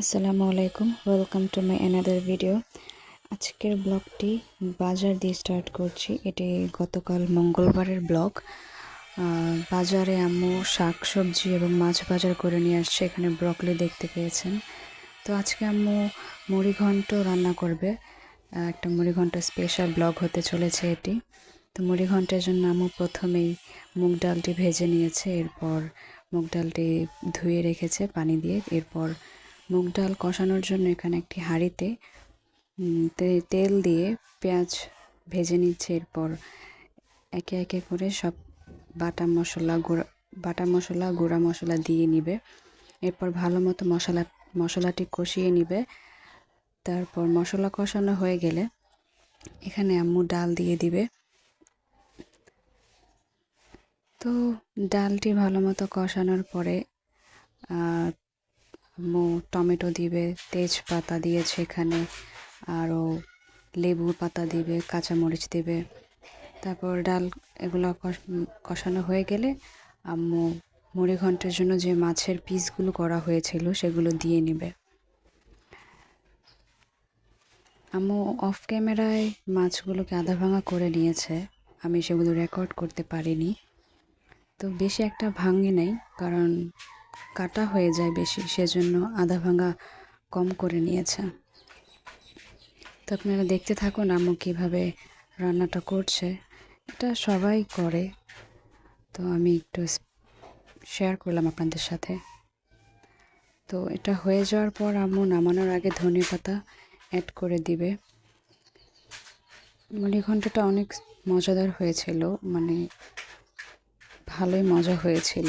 আসসালামু আলাইকুম welcome to my another video আজকের ব্লগটি বাজার দিয়ে স্টার্ট করছি। এটি গতকাল মঙ্গলবারের ব্লগ। বাজারে আম্মু শাক সবজি এবং মাছ বাজার করে নিয়ে আসছে, এখানে ব্রকলি দেখতে পেয়েছেন। তো আজকে আম্মু মুড়িঘণ্ট রান্না করবে। একটা মুড়িঘণ্ট স্পেশাল ব্লগ হতে চলেছে এটি। তো মুড়িঘণ্টের জন্য আম্মু প্রথমেই মুগ ডালটি ভেজে নিয়েছে, এরপর মুগ ডালটি ধুয়ে রেখেছে পানি দিয়ে, এরপর মুগ ডাল কষানোর জন্য এখানে একটি হাঁড়িতে তেল দিয়ে পেঁয়াজ ভেজে নিচ্ছে। এরপর একে একে করে সব বাটা মশলা গুঁড়া, বাটা মশলা, গুঁড়া মশলা দিয়ে নিবে। এরপর ভালো মতো মশলা, মশলাটি কষিয়ে নিবে। তারপর মশলা কষানো হয়ে গেলে এখানে আম্মু ডাল দিয়ে দিবে। তো ডালটি ভালো মতো কষানোর পরে টমেটো দিবে, তেজপাতা দিয়েছে এখানে, আরও লেবু পাতা দিবে, কাঁচামরিচ দিবে। তারপর ডাল এগুলো কষ- কষানো হয়ে গেলে আম্মু মুড়ি ঘন্টের জন্য যে মাছের পিসগুলো করা হয়েছিল সেগুলো দিয়ে নেবে। আম্মু অফ ক্যামেরায় মাছগুলোকে আধা ভাঙা করে নিয়েছে। আমি সেগুলো রেকর্ড করতে পারিনি। তো বেশি একটা ভাঙে নাই, কারণ কাটা হয়ে যায় বেশি, সেজন্য আধা ভাঙা কম করে নিয়েছে। তো আপনারা দেখতে থাকুন আম্মু কীভাবে রান্নাটা করছে। এটা সবাই করে। তো আমি একটু শেয়ার করলাম আপনাদের সাথে। তো এটা হয়ে যাওয়ার পর আম্মু নামানোর আগে ধনে পাতা অ্যাড করে দিবে। মুড়িঘণ্টটা অনেক মজাদার হয়েছিল মানে ভালোই মজা হয়েছিল।